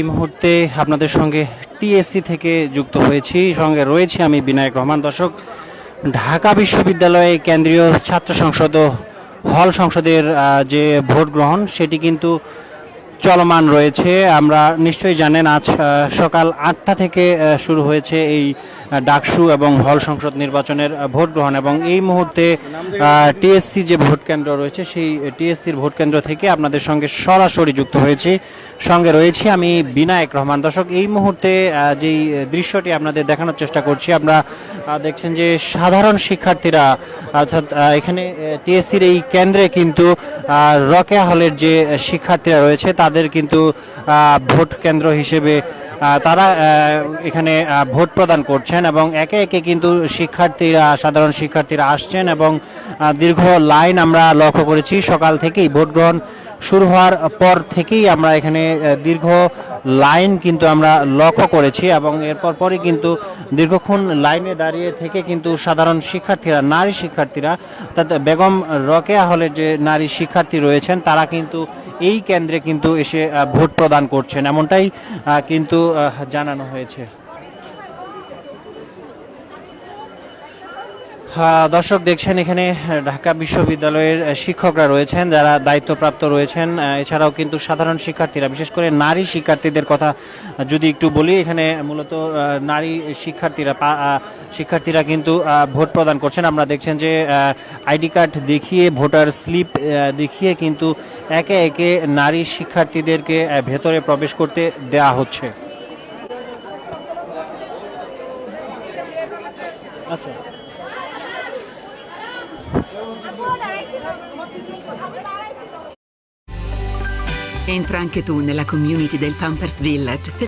এই মুহূর্তে আপনাদের সঙ্গে টিএসসি থেকে যুক্ত হয়েছি। সঙ্গে রয়েছে আমি বিনায়ক রহমান। দর্শক, ঢাকা বিশ্ববিদ্যালয়ে কেন্দ্রীয় ছাত্র সংসদ ও হল সংসদের যে ভোট গ্রহণ, সেটি কিন্তু চলমান রয়েছে। আমরা নিশ্চয়ই জানেন, আজ সকাল আটটা থেকে শুরু হয়েছে এই ডাকসু এবং হল সংসদ নির্বাচনের ভোট গ্রহণ। এবং এই মুহূর্তে টিএসসি যে ভোট কেন্দ্র রয়েছে, সেই টিএসসির ভোট কেন্দ্র থেকে আপনাদের সঙ্গে সরাসরি যুক্ত হয়েছি। সঙ্গে রয়েছি আমি বিনায়ক রহমান। দর্শক, এই মুহূর্তে যেই দৃশ্যটি আপনাদের দেখানোর চেষ্টা করছি, আমরা দেখছেন যে সাধারণ শিক্ষার্থীরা, অর্থাৎ এখানে টিএসসির এই কেন্দ্রে কিন্তু রকেয়া হলের যে শিক্ষার্থীরা রয়েছে, তাদের কিন্তু ভোট কেন্দ্র হিসেবে তারা এখানে ভোট প্রদান করছেন এবং একে একে কিন্তু শিক্ষার্থীরা, সাধারণ শিক্ষার্থীরা আসছেন এবং দীর্ঘ লাইন আমরা লক্ষ্য করেছি। সকাল থেকেই ভোট গ্রহণ শুরু হওয়ার পর থেকেই আমরা এখানে দীর্ঘ লাইন কিন্তু আমরা লক্ষ্য করেছি এবং এরপর পরই কিন্তু দীর্ঘক্ষণ লাইনে দাঁড়িয়ে থেকে কিন্তু সাধারণ শিক্ষার্থীরা, নারী শিক্ষার্থীরা, অর্থাৎ বেগম রকেয়া হলের যে নারী শিক্ষার্থী রয়েছেন, তারা কিন্তু এই কেন্দ্রে কিন্তু এসে ভোট প্রদান করছেন। এমনটাই কিন্তু জানানো হয়েছে। দর্শক দেখছেন, এখানে ঢাকা বিশ্ববিদ্যালয়ের শিক্ষকরা রয়েছেন, যারা দায়িত্বপ্রাপ্ত রয়েছেন। এছাড়াও কিন্তু সাধারণ শিক্ষার্থীরা, বিশেষ করে নারী শিক্ষার্থীদের কথা যদি একটু বলি, এখানে মূলত নারী শিক্ষার্থীরা শিক্ষার্থীরা কিন্তু ভোট প্রদান করছেন। আমরা দেখছেন যে আইডি কার্ড দেখিয়ে, ভোটার স্লিপ দেখিয়ে কিন্তু একে একে নারী শিক্ষার্থীদেরকে ভেতরে প্রবেশ করতে দেয়া হচ্ছে। আচ্ছা। Entra anche tu nella community del Pampers Village